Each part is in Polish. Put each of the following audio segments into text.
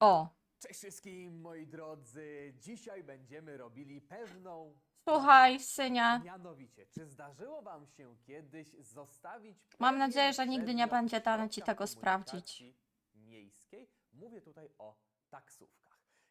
O, Cześć wszystkim, moi drodzy. Dzisiaj będziemy robili pewną. słuchaj, synia. Mianowicie, czy zdarzyło Wam się kiedyś zostawić. Mam pewien nadzieję, że nigdy nie przedmiot będzie dane ci środka tego sprawdzić. komunikacji Miejskiej. Mówię tutaj o taksówkach.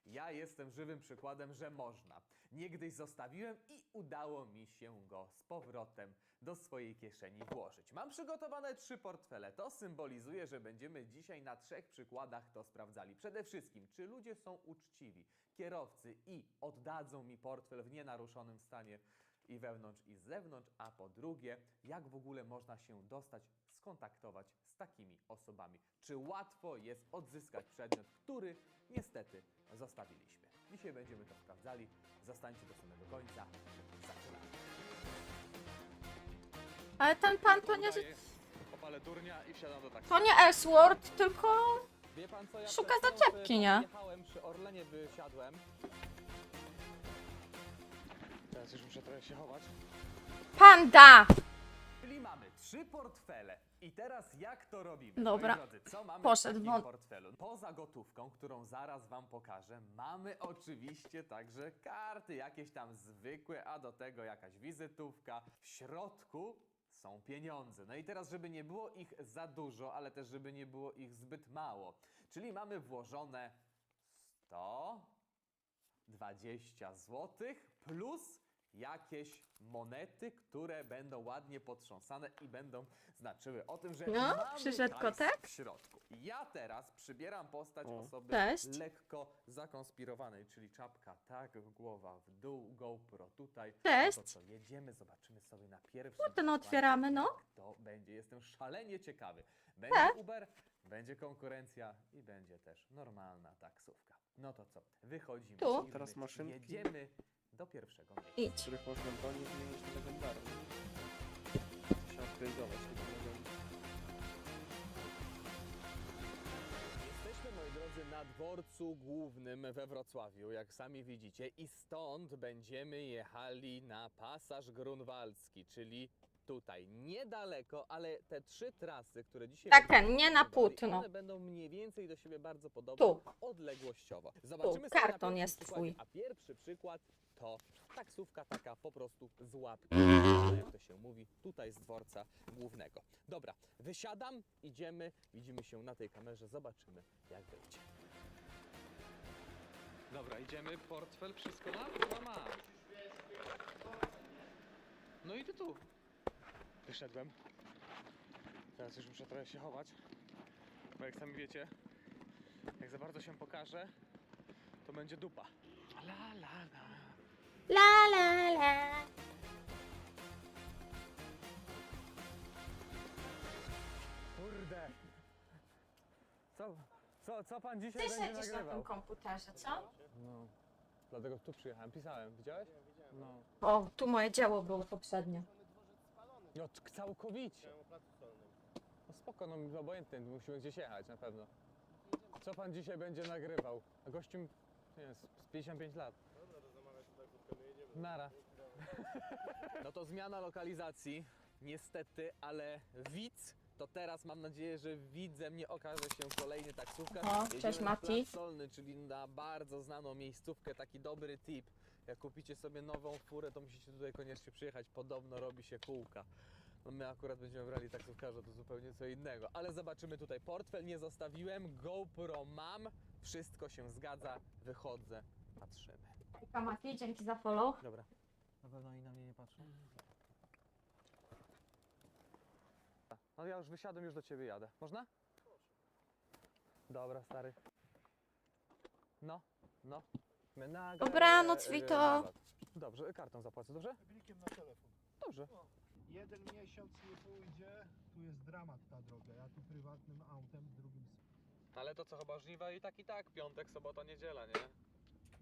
Ja jestem żywym przykładem, że można. Niegdyś zostawiłem i udało mi się go z powrotem do swojej kieszeni włożyć. Mam przygotowane trzy portfele. To symbolizuje, że będziemy dzisiaj na trzech przykładach to sprawdzali. Przede wszystkim, czy ludzie są uczciwi, kierowcy i oddadzą mi portfel w nienaruszonym stanie i wewnątrz i z zewnątrz, a po drugie, jak w ogóle można się dostać, skontaktować z takimi osobami. Czy łatwo jest odzyskać przedmiot, który niestety zostawiliśmy. Dzisiaj będziemy to sprawdzali. Zostańcie do samego końca. Zaczynamy. Ale ten pan to nie, Opalę durnia i wsiadam do taksy. to nie S-word, tylko Wie pan co, ja Szuka przed chwilą zaczepki, nie? Jechałem przy Orlenie, wysiadłem. Teraz już muszę trochę się chować. panda. Czyli mamy trzy portfele. I teraz jak to robimy? Dobra. Moi drodzy, co mamy Poszedł w takim won. portfelu? Poza gotówką, którą zaraz wam pokażę, mamy oczywiście także karty, jakieś tam zwykłe, a do tego jakaś wizytówka. W środku są pieniądze. No i teraz, żeby nie było ich za dużo, ale też żeby nie było ich zbyt mało. Czyli mamy włożone 100, 20 zł plus jakieś monety, które będą ładnie potrząsane i będą znaczyły o tym, że No, mamy przyszedł hajs kotek. w środku. Ja teraz przybieram postać osoby Cześć. lekko zakonspirowanej, czyli czapka tak, głowa w dół, GoPro tutaj. Cześć. No to co, jedziemy, zobaczymy sobie na pierwszym Kurde, no otwieramy, no. jak to będzie. Jestem szalenie ciekawy. Będzie Tak. Uber, będzie konkurencja i będzie też normalna taksówka. No to co, wychodzimy. Tu. Teraz maszynki. Jedziemy do pierwszego miejsca. Idź. których można broni zmienić na legendarne. Się upgrade'ować tego legendy. Jesteśmy, moi drodzy, na dworcu głównym we Wrocławiu, jak sami widzicie, i stąd będziemy jechali na pasaż grunwaldzki, czyli tutaj, niedaleko, ale te trzy trasy, które dzisiaj Tak, będziemy ten, nie na próbowali, płótno. One będą mniej więcej do siebie bardzo podobne Tu. odległościowo. Zobaczymy sobie na karton pierwszym jest przykładzie, twój. A pierwszy przykład to taksówka taka po prostu z łapki, jak to się mówi, tutaj z dworca głównego. Dobra, wysiadam, idziemy, widzimy się na tej kamerze, zobaczymy jak wyjdzie. Dobra, idziemy, portfel, wszystko ma? Chyba ma. No i ty tu. Wyszedłem. Teraz już muszę trochę się chować, bo jak sami wiecie, jak za bardzo się pokaże, to będzie dupa. La la la. La la la. Kurde! Co, co, co pan dzisiaj Ty będzie siedzisz na nagrywał? tym komputerze, co? No, dlatego tu przyjechałem, pisałem, widziałeś? No. O, tu moje dzieło było poprzednie. No c- całkowicie. No spoko, no obojętnie, musimy gdzieś jechać na pewno. Co pan dzisiaj będzie nagrywał? A gościu, nie wiem, z z 55 lat. Nara. No to zmiana lokalizacji, niestety, ale widz, to teraz mam nadzieję, że widzem nie okaże się kolejny taksówkarz. O, Jedziemy cześć, na Mati. Plac Solny, czyli na bardzo znaną miejscówkę, taki dobry tip. Jak kupicie sobie nową furę, to musicie tutaj koniecznie przyjechać. Podobno robi się kółka. No my akurat będziemy brali taksówkarza, to zupełnie co innego. Ale zobaczymy tutaj. Portfel nie zostawiłem, GoPro mam. Wszystko się zgadza. Wychodzę, patrzymy. Kamaki, dzięki za follow. Dobra. Na pewno oni na mnie nie patrzą. No ja już wysiadłem, już do ciebie jadę. Można? Dobra, stary. No, no. My na Dobranoc, e, e, Wito. rabat. Dobrze, kartą zapłacę, dobrze? Blikiem na telefon. Dobrze. Jeden miesiąc nie pójdzie, tu jest dramat ta droga. Ja tu prywatnym autem, drugim. Ale to co chyba żniwa i tak i tak, piątek, sobota, niedziela, nie?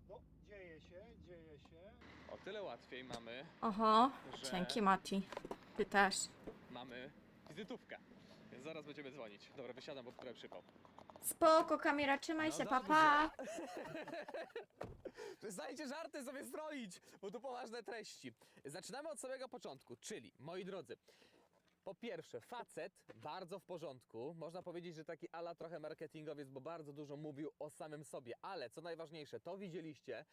No, dzieje się, dzieje się. O tyle łatwiej mamy, Oho, że dzięki Mati. Ty też. mamy wizytówkę. Więc zaraz będziemy dzwonić. Dobra, wysiadam, bo trochę przypał. Spoko, kamera, trzymaj No się, papa. Przestańcie żarty sobie stroić, bo tu poważne treści. Zaczynamy od samego początku, czyli, moi drodzy, Po pierwsze, facet bardzo w porządku. Można powiedzieć, że taki ala trochę marketingowiec, bo bardzo dużo mówił o samym sobie. Ale co najważniejsze, to widzieliście.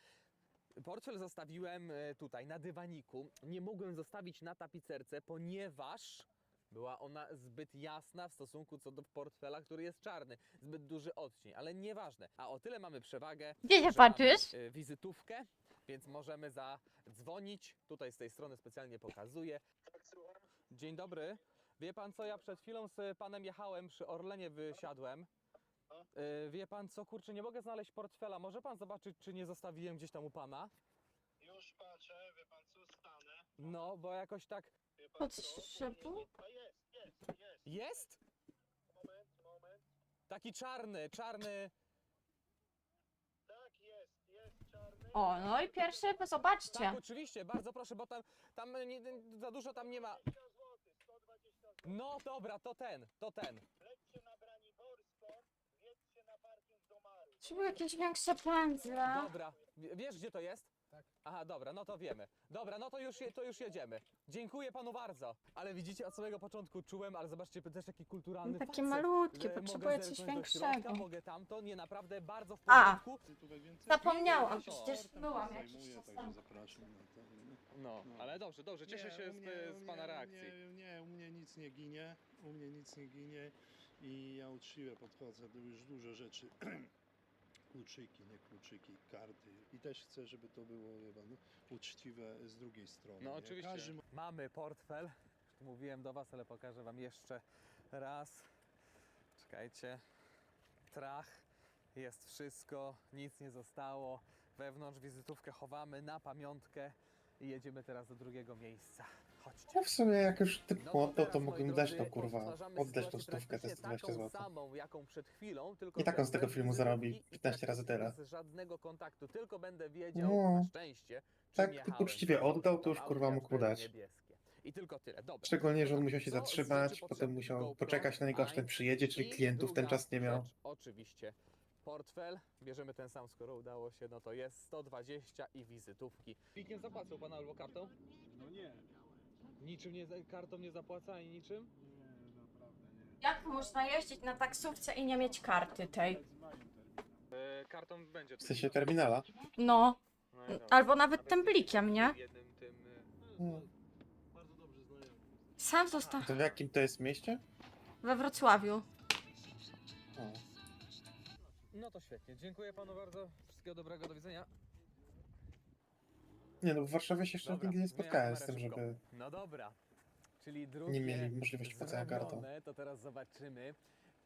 Portfel zostawiłem e, tutaj na dywaniku. Nie mogłem zostawić na tapicerce, ponieważ była ona zbyt jasna w stosunku co do portfela, który jest czarny. Zbyt duży odcień, ale nieważne. A o tyle mamy przewagę, Gdzie się że mamy, patrzysz? e, wizytówkę, więc możemy zadzwonić. Tutaj z tej strony specjalnie pokazuję. Dzień dobry. Wie pan co, ja przed chwilą z panem jechałem, przy Orlenie wysiadłem. E, Wie pan co, kurczę, nie mogę znaleźć portfela. Może pan zobaczyć, czy nie zostawiłem gdzieś tam u pana? Już patrzę, wie pan co, stanę. No, bo jakoś tak... Wie pan co? A jest, jest, jest. Jest? Moment, moment. Taki czarny, czarny... Tak, jest, jest czarny. O, no i pierwszy, zobaczcie. Tak, oczywiście, bardzo proszę, bo tam, tam nie, za dużo tam nie ma... 120 zł, 120 zł. No dobra, to ten, to ten. Lećcie na Braniborską, wjedźcie na parking do Mary. Czy były jakieś większe pędzle? Dobra, w- wiesz gdzie to jest? Aha, dobra, no to wiemy. Dobra, no to już, je, to już jedziemy. Dziękuję panu bardzo. Ale widzicie, od samego początku czułem, ale zobaczcie, też taki kulturalny No, Takie facet. malutkie, że potrzebuję coś zerknąć do środka, większego. Mogę tamto, nie, naprawdę bardzo w A. porządku. Zapomniałam, To. przecież byłam jakiś Zajmuję, czas także temu. zapraszam na to. nie? No, ale dobrze, dobrze, cieszę Nie, się u z, mnie- z pana reakcji. Nie, nie, u mnie nic nie ginie, u mnie nic nie ginie i ja uczciwie podchodzę do już dużo rzeczy. Kluczyki, nie kluczyki, karty. I też chcę, żeby to było pan, uczciwe z drugiej strony. No nie? oczywiście. Każdy ma Mamy portfel. Mówiłem do was, ale pokażę wam jeszcze raz. Czekajcie. Trach. Jest wszystko, nic nie zostało. Wewnątrz wizytówkę chowamy na pamiątkę i jedziemy teraz do drugiego miejsca. No w sumie jak już typ No oddał, teraz, to mógłbym dać to kurwa, oddać tą stówkę, to jest praktycznie 20 taką zł. samą, jaką przed chwilą, tylko I tak on z tego filmu zarobi wizytówki i 15 razy tyle. Bez żadnego kontaktu, tylko będę wiedział No. na szczęście, czym Tak, jechałem. uczciwie oddał, to już, kurwa, mógł dać. I tylko tyle, dobra. Szczególnie, że on musiał się zatrzymać, potem musiał poczekać na niego, aż ten przyjedzie, czyli klientów ten czas nie miał. Rzecz, oczywiście. Portfel, bierzemy ten sam, skoro udało się, no to jest 120 i wizytówki. Plikiem zapłacą pan albo kartą? No nie, Niczym nie, kartą nie zapłaca ani niczym? nie, naprawdę nie. Jak można jeździć na taksówce i nie mieć karty tej? E, kartą będzie. W sensie terminala. No, No i dobra. albo nawet tym blikiem, nie? Jednym tym... y. Bardzo dobrze znajomy. Sam został To w jakim to jest mieście? we Wrocławiu. O. No to świetnie, dziękuję panu bardzo. Wszystkiego dobrego, do widzenia. Nie no, w Warszawie się jeszcze Dobra, nigdy nie spotkałem z tym, szybko. żeby... No dobra, czyli drugie Nie mieli możliwości płacenia kartą. zrobione, to teraz zobaczymy.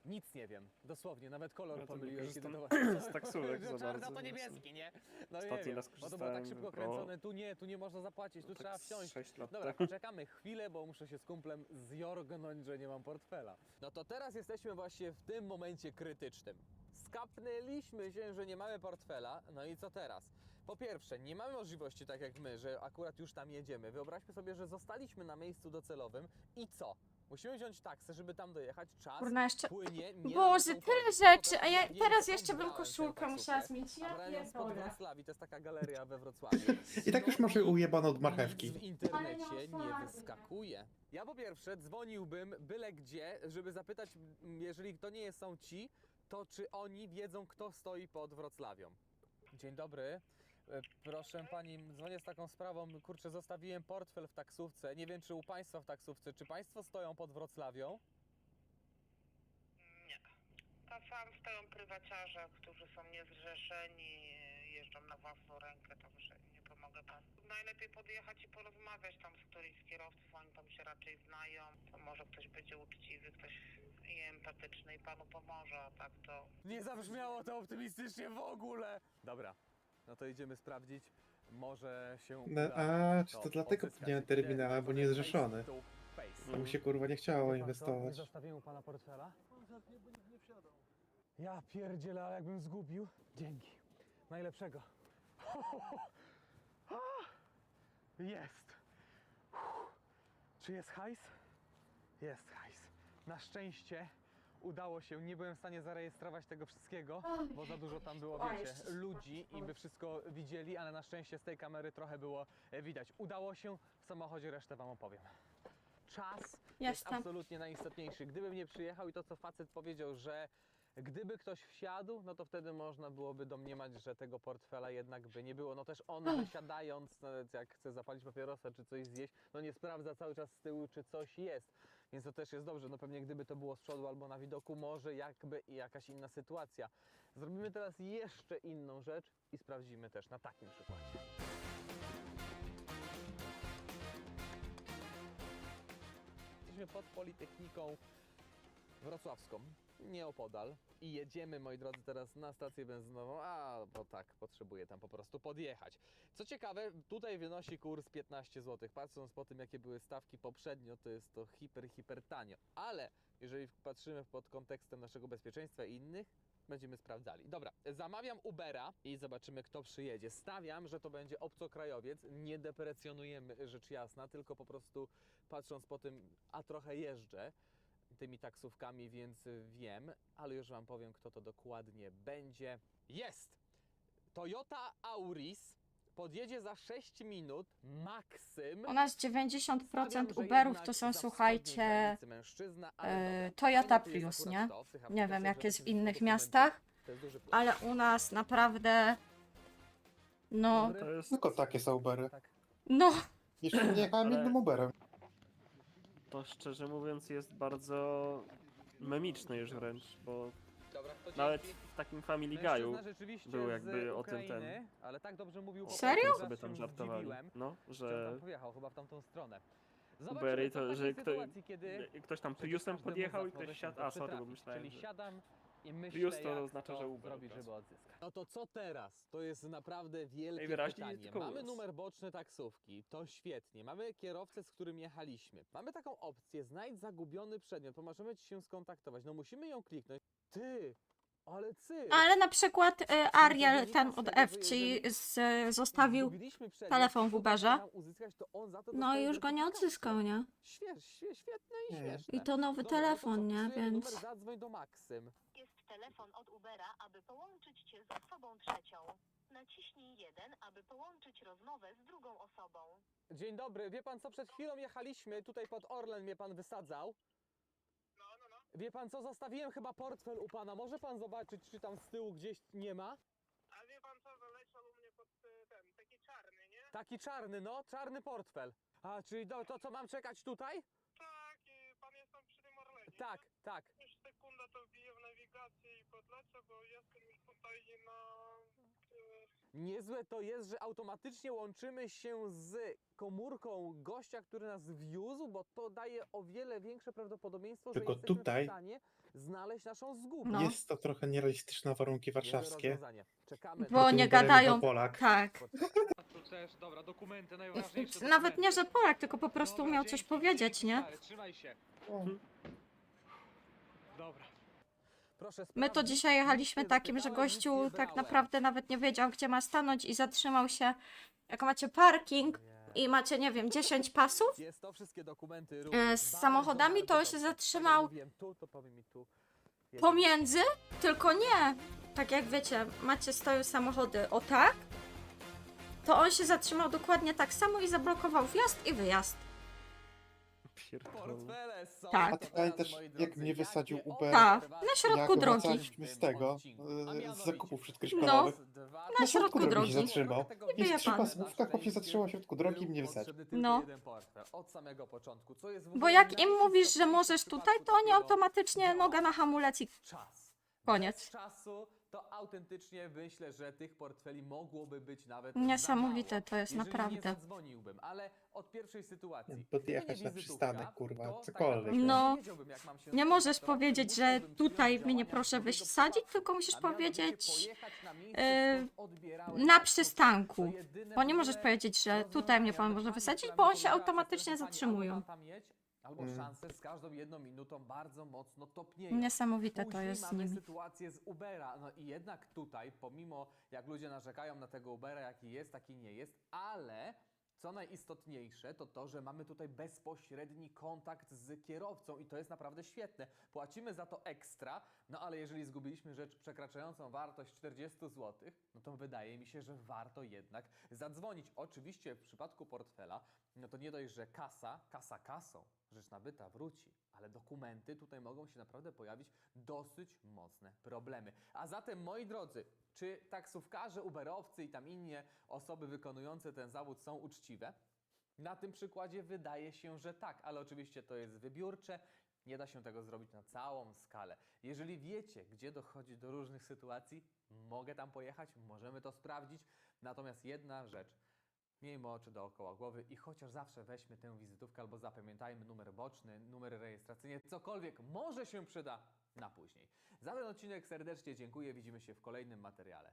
Nic nie wiem, dosłownie, nawet kolor Ja to pomyliłem. korzystam kiedy z taksówek za bardzo, to niebieski, nie? No Ostatni nie wiem, raz bo to było tak korzystałem, szybko kręcone, tu nie, tu nie można zapłacić, tu tak trzeba z wsiąść. sześć lat Dobra, temu. poczekamy chwilę, bo muszę się z kumplem zjorgnąć, że nie mam portfela. No to teraz jesteśmy właśnie w tym momencie krytycznym. Skapnęliśmy się, że nie mamy portfela, no i co teraz? Po pierwsze, nie mamy możliwości, tak jak my, że akurat już tam jedziemy. Wyobraźmy sobie, że zostaliśmy na miejscu docelowym i co? Musimy wziąć taksę, żeby tam dojechać. Czas Kurna, jeszcze... płynie. Nie Boże, tyle rzeczy, a ja teraz jeszcze bym brałem tę koszulkę taksówkę. musiała zmienić. Ja brałem ją spod pierdolę. Wrocławii, to jest taka galeria we Wrocławiu. I tak już może ujebano od Nic marchewki. w Ale internecie nie nie otwarty. wyskakuje. Ja po pierwsze dzwoniłbym byle gdzie, żeby zapytać, m, jeżeli to nie są ci, to czy oni wiedzą, kto stoi pod Wrocławią. Dzień dobry. Proszę pani, dzwonię z taką sprawą. Kurczę, zostawiłem portfel w taksówce. Nie wiem, czy u państwa w taksówce. Czy państwo stoją pod Wrocławią? Nie. Tam sam stoją prywaciarze, którzy są niezrzeszeni, jeżdżą na własną rękę, także nie pomogę panu. Najlepiej podjechać i porozmawiać tam z którymś z kierowców, oni tam się raczej znają. To może ktoś będzie uczciwy, ktoś i empatyczny i panu pomoże, a tak to Nie zabrzmiało to optymistycznie w ogóle. Dobra, no to idziemy sprawdzić. Może się No, uda a, czy to to dlatego odzyskać. nie ma terminala, bo nie jest zrzeszony. To mu się kurwa nie chciało Wie pan co? Nie inwestować. zostawiłem pana portfela? Ja pierdzielę, ale jakbym zgubił. Dzięki. Najlepszego. A, Jest. Czy jest hajs? Jest hajs. Na szczęście udało się. Nie byłem w stanie zarejestrować tego wszystkiego, bo za dużo tam było, wiecie, ludzi i by wszystko widzieli, ale na szczęście z tej kamery trochę było e, widać. Udało się. W samochodzie resztę wam opowiem. Czas jest Jestem. absolutnie najistotniejszy. Gdybym nie przyjechał i to, co facet powiedział, że gdyby ktoś wsiadł, no to wtedy można byłoby domniemać, że tego portfela jednak by nie było. No też on wysiadając, nawet jak chce zapalić papierosa czy coś zjeść, no nie sprawdza cały czas z tyłu, czy coś jest. Więc to też jest dobrze. No pewnie gdyby to było z przodu albo na widoku, może jakby jakaś inna sytuacja. Zrobimy teraz jeszcze inną rzecz i sprawdzimy też na takim przykładzie. Jesteśmy pod Politechniką Wrocławską, nieopodal. I jedziemy, moi drodzy, teraz na stację benzynową, a bo tak, potrzebuję tam po prostu podjechać. Co ciekawe, tutaj wynosi kurs 15 zł. Patrząc po tym, jakie były stawki poprzednio, to jest to hiper, hiper tanio. Ale jeżeli patrzymy pod kontekstem naszego bezpieczeństwa i innych, będziemy sprawdzali. Dobra, zamawiam Ubera i zobaczymy, kto przyjedzie. Stawiam, że to będzie obcokrajowiec. Nie deprecjonujemy, rzecz jasna, tylko po prostu patrząc po tym, a trochę jeżdżę tymi taksówkami, więc wiem, ale już Wam powiem, kto to dokładnie będzie. Jest! Toyota Auris podjedzie za 6 minut, maksym. U nas Stawiam, 90% że Uberów to są, słuchajcie, granicy mężczyzna, ale dobra. Toyota Prius, nie? Nie wiem, jak jest w innych miastach, ale u nas naprawdę, no, Tylko takie są Ubery. Tak. no, Jeszcze nie jechałem jednym Uberem. To szczerze mówiąc jest bardzo memiczne już wręcz, bo Dobra, to nawet dzięki. w takim Family Guy'u rzeczywiście był jakby o tym ten- Ale tak dobrze mówił Serio? sobie tam żartowali. No, że tam pojechał chyba w tamtą stronę. Ubery Zobaczymy, co to, że ktoś, sytuacji, kiedy ktoś tam przecież Priusem podjechał i ktoś się siadł, a sorry, bo myślałem, Czyli że... siadam i myślę, Prius to jak oznacza, to że Uber zrobić, od razu. żeby odzyskać. No to co teraz? To jest naprawdę wielkie Najwyraźniej pytanie. tylko Mamy numer boczny taksówki, to świetnie. Mamy kierowcę, z którym jechaliśmy. Mamy taką opcję, znajdź zagubiony przedmiot, pomożemy ci się skontaktować. No musimy ją kliknąć. Ty, ale ty! ale na przykład e, Ariel, ten od FC, z, zostawił Zgubiliśmy przedmiot, telefon w udało Uberze. nam uzyskać, to on za to No i już go nie odzyskał, nie? Świe, świe, świetne i Nie. śmieszne. I to nowy Dobra, no telefon, co, nie? Więc Numer, zadzwoń do Maksym. Telefon od Ubera, aby połączyć cię z osobą trzecią. Naciśnij jeden, aby połączyć rozmowę z drugą osobą. Dzień dobry, wie pan co, przed chwilą jechaliśmy, tutaj pod Orlen mnie pan wysadzał. No, no, no. Wie pan co, zostawiłem chyba portfel u pana, może pan zobaczyć, czy tam z tyłu gdzieś nie ma? A wie pan co, zaleciał u mnie pod y, ten, taki czarny, nie? Taki czarny, no, czarny portfel. A, czyli do, to co, mam czekać tutaj? Tak, i pan jest tam przy tym Orlenie. Tak, tak. Już sekunda to wbiję w nawigację i podlecę, bo jestem już tutaj na... y, Niezłe to jest, że automatycznie łączymy się z komórką gościa, który nas wiózł, bo to daje o wiele większe prawdopodobieństwo, Tylko że jesteśmy tutaj- w stanie znaleźć naszą zgubę. No. Jest to trochę nierealistyczne warunki warszawskie. rozwiązanie. Czekamy. Bo nie gadają- Polak. tak. Tu też, dobra, dokumenty, najważniejsze Nawet nie, że. Polak, tylko po prostu Dobra, miał coś dzięki, powiedzieć, dzięki, nie? stary, Trzymaj się. My to dzisiaj jechaliśmy takim, że gościu tak naprawdę nawet nie wiedział, gdzie ma stanąć i zatrzymał się. Jak macie parking i macie, nie wiem, 10 pasów, Jest to wszystkie dokumenty E, z samochodami to się zatrzymał pomiędzy, tylko nie. Tak jak wiecie, macie stoją samochody o tak, to on się zatrzymał dokładnie tak samo i zablokował wjazd i wyjazd. Pierdolę. Portfele są. Tak. A to ty teraz, pamiętasz, moi jak drodzy, mnie wysadził jakie Uber? Tak, na środku Jak drogi. wracaliśmy z tego, e, z zakupów no, przedszkolowych. dwa- Na środku drogi drogi. się zatrzymał. I Jest trzy pan. pasówka, chłop się zatrzymał w środku drogi i mnie wysadził. No. jeden portfel, od samego początku, co jest w Bo jak im mówisz, że możesz tutaj, to oni automatycznie noga na hamulec i czas. Koniec. Bez czasu to autentycznie myślę, że tych portfeli mogłoby być nawet Niesamowite za mało, to jest, jeżeli naprawdę. nie zadzwoniłbym, ale od pierwszej sytuacji. Gdyby podjechać nie na wizytówka, przystanek, kurwa, to tak cokolwiek. naprawdę No. nie wiedziałbym, jak mam się nie możesz powiedzieć, że musiałbym tutaj przyjąć mnie działania proszę wyjść drugiego wsadzić, tylko musisz A mianowicie powiedzieć pojechać na miejsce, e, skąd na przystanku. To jedyne Bo nie możesz powiedzieć, że tutaj mnie pan rozwiązanie, może wysadzić, bo on się automatycznie zatrzymują. tam mieć, Albo Mm. szanse z każdą jedną minutą bardzo mocno topnieją. Niesamowite to Później jest z mamy nimi. sytuację z Ubera. No i jednak tutaj, pomimo jak ludzie narzekają na tego Ubera, jaki jest, taki nie jest, ale co najistotniejsze, to to, że mamy tutaj bezpośredni kontakt z kierowcą i to jest naprawdę świetne. Płacimy za to ekstra, no ale jeżeli zgubiliśmy rzecz przekraczającą wartość 40 zł, no to wydaje mi się, że warto jednak zadzwonić. Oczywiście w przypadku portfela, no to nie dość, że kasa, kasa kasą, rzecz nabyta wróci, ale dokumenty tutaj mogą się naprawdę pojawić dosyć mocne problemy. A zatem, moi drodzy, czy taksówkarze, uberowcy i tam inne osoby wykonujące ten zawód są uczciwe? Na tym przykładzie wydaje się, że tak, ale oczywiście to jest wybiórcze. Nie da się tego zrobić na całą skalę. Jeżeli wiecie, gdzie dochodzi do różnych sytuacji, mogę tam pojechać, możemy to sprawdzić. Natomiast jedna rzecz. Miejmy oczy dookoła głowy i chociaż zawsze weźmy tę wizytówkę albo zapamiętajmy numer boczny, numer rejestracyjny, cokolwiek może się przyda na później. Za ten odcinek serdecznie dziękuję. Widzimy się w kolejnym materiale.